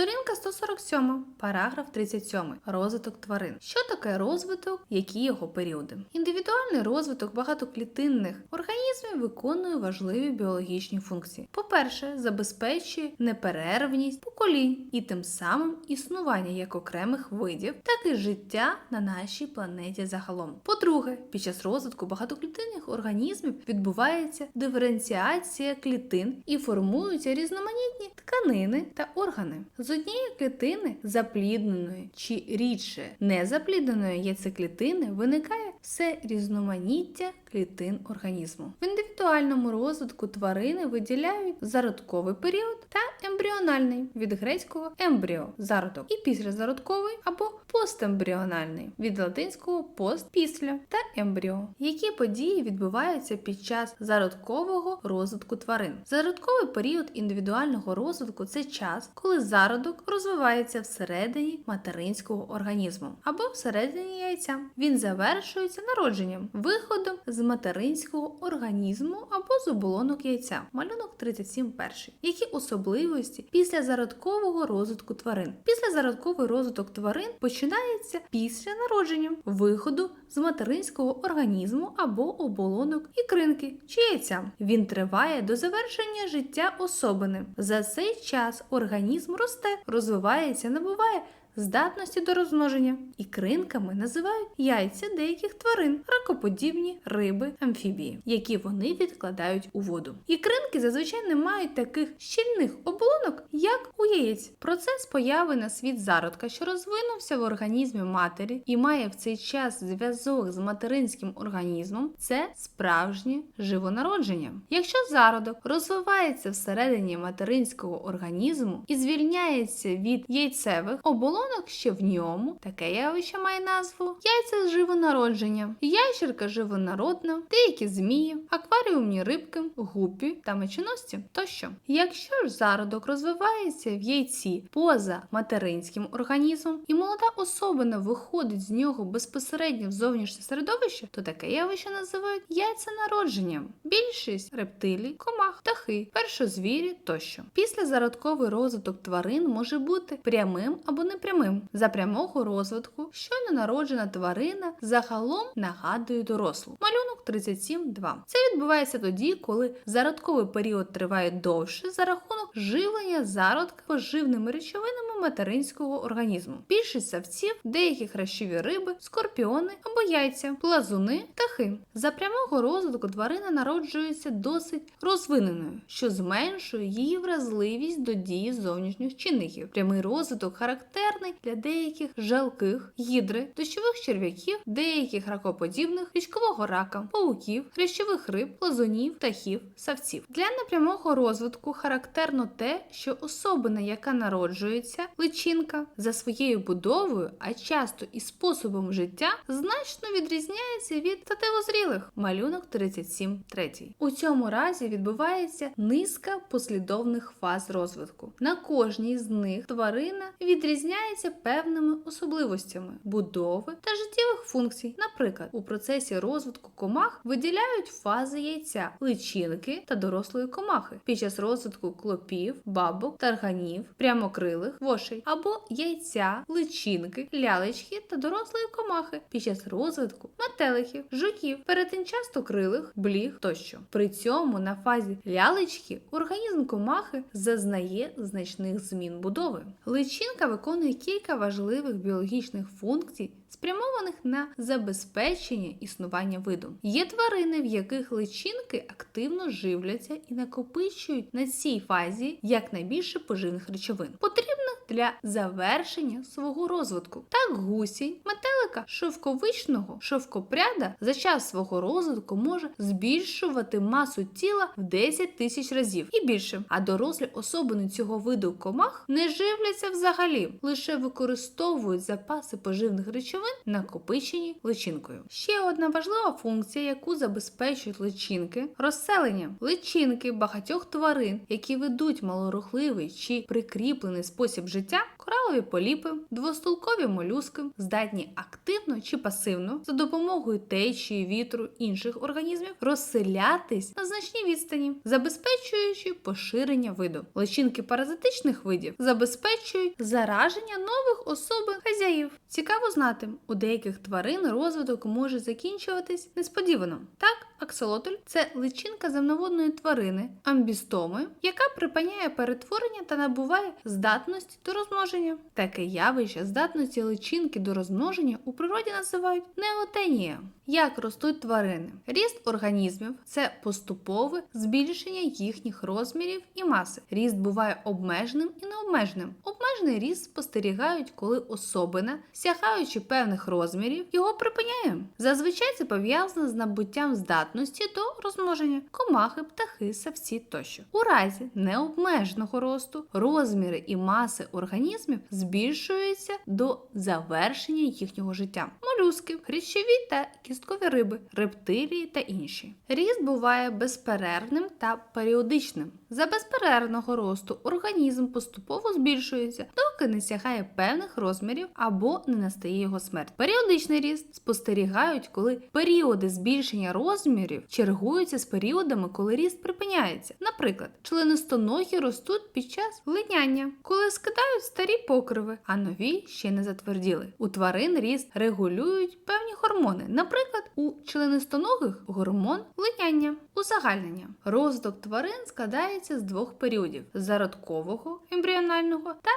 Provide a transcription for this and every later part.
Сторінка 147, параграф 37. Розвиток тварин. Що таке розвиток? Які його періоди? Індивідуальний розвиток багатоклітинних організмів виконує важливі біологічні функції. По-перше, забезпечує неперервність поколінь і тим самим існування як окремих видів, так і життя на нашій планеті загалом. По-друге, під час розвитку багатоклітинних організмів відбувається диференціація клітин і формуються різноманітні тканини та органи. З однієї клітини заплідненої чи рідше незаплідненої яйцеклітини виникає все різноманіття клітин організму. В індивідуальному розвитку тварини виділяють зародковий період та ембріональний від грецького ембріо зародок і післязародковий або постембріональний від латинського пост після та ембріо. Які події відбуваються під час зародкового розвитку тварин? Зародковий період індивідуального розвитку це час, коли зародок розвивається всередині материнського організму або всередині яйця. Він завершується народженням, виходом з материнського організму або з оболонок яйця. Малюнок 37 перший. Які особливості після зародкового розвитку тварин? Після зародковий розвиток тварин починається після народження, виходу з материнського організму або оболонок ікринки чи яйця. Він триває до завершення життя особини. За цей час організм росте, розвивається, набуває здатності до розмноження. Ікринками називають яйця деяких тварин, ракоподібні риби, амфібії, які вони відкладають у воду. Ікринки зазвичай не мають таких щільних оболонок, як у яєць. Процес появи на світ зародка, що розвинувся в організмі матері і має в цей час зв'язок з материнським організмом, це справжнє живонародження. Якщо зародок розвивається всередині материнського організму і звільняється від яйцевих оболонок, ще в ньому таке явище має назву яйця живонародження, ящерка живонародна, деякі змії, акваріумні рибки, гупі та мечоносці тощо. Якщо ж зародок розвивається в яйці поза материнським організмом і молода особина виходить з нього безпосередньо в зовнішнє середовище, то таке явище називають яйценародженням. Більшість рептилій, комах, птахи, першозвірі тощо. Після зародковий розвиток тварин може бути прямим або непрямим. За прямого розвитку щойно народжена тварина загалом нагадує дорослу. Малюнок 37.2. Це відбувається тоді, коли зародковий період триває довше за рахунок живлення зародка поживними речовинами материнського організму. Більшість савців, деякі хрящові риби, скорпіони або яйця, плазуни, птахи. За прямого розвитку тварина народжується досить розвиненою, що зменшує її вразливість до дії зовнішніх чинників. Прямий розвиток характерний для деяких жалких, гідри, дощових черв'яків, деяких ракоподібних, річкового рака, пауків, хрящових риб, плазунів, птахів, савців. Для непрямого розвитку характерно те, що особина, яка народжується, личинка, за своєю будовою, а часто і способом життя, значно відрізняється від статевозрілих. Малюнок 37.3. У цьому разі відбувається низка послідовних фаз розвитку. На кожній з них тварина відрізняється певними особливостями будови та життєвих функцій. Наприклад, у процесі розвитку комах виділяють фази яйця, личинки та дорослої комахи під час розвитку клопів, бабок, тарганів, прямокрилих, вошей або яйця, личинки, лялечки та дорослої комахи під час розвитку метелихів, жуків, перетинчастокрилих, бліг тощо. При цьому на фазі лялечки організм комахи зазнає значних змін будови. Личинка виконує кілька важливих біологічних функцій, спрямованих на забезпечення існування виду. Є тварини, в яких личинки активно живляться і накопичують на цій фазі якнайбільше поживних речовин, потрібних для завершення свого розвитку. Так гусінь, метелика шовковичного шовкопряда за час свого розвитку може збільшувати масу тіла в 10 тисяч разів і більше. А дорослі особини цього виду комах не живляться взагалі, лише використовують запаси поживних речовин, накопичені личинкою. Ще одна важлива функція, яку забезпечують личинки розселення. Личинки багатьох тварин, які ведуть малорухливий чи прикріплений спосіб життя, коралові Кристалеві поліпи, двостулкові молюски здатні активно чи пасивно за допомогою течії, вітру інших організмів розселятись на значній відстані, забезпечуючи поширення виду. Личинки паразитичних видів забезпечують зараження нових особин хазяїв. Цікаво знати, у деяких тварин розвиток може закінчуватись несподівано. Так, аксолотль це личинка земноводної тварини, амбістоми, яка припиняє перетворення та набуває здатності до розмноження. Таке явище здатності личинки до розмноження у природі називають неотенія. Як ростуть тварини? Ріст організмів це поступове збільшення їхніх розмірів і маси. Ріст буває обмеженим і необмеженим. Обмежений ріст спостерігають, коли особина, сягаючи певних розмірів, його припиняє. Зазвичай це пов'язано з набуттям здатності до розмноження комахи, птахи, савці тощо. У разі необмеженого росту розміри і маси організмів збільшуються до завершення їхнього життя. Молюски, хрящові та кісткові риби, рептилії та інші. Ріст буває безперервним та періодичним. За безперервного росту організм поступово збільшується, доки не сягає певних розмірів або не настає його смерть. Періодичний ріст спостерігають, коли періоди збільшення розмірів чергуються з періодами, коли ріст припиняється. Наприклад, членистоногі ростуть під час линяння, коли скидають старі покриви, а нові ще не затверділи. У тварин ріст регулюють певні гормони, наприклад, у членистоногих гормон линяння, узагальнення. Розвиток тварин складається з двох періодів: зародкового ембріонального та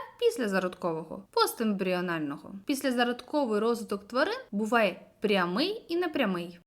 післязародкового постембріонального. Післязародковий розвиток тварин буває прямий і непрямий.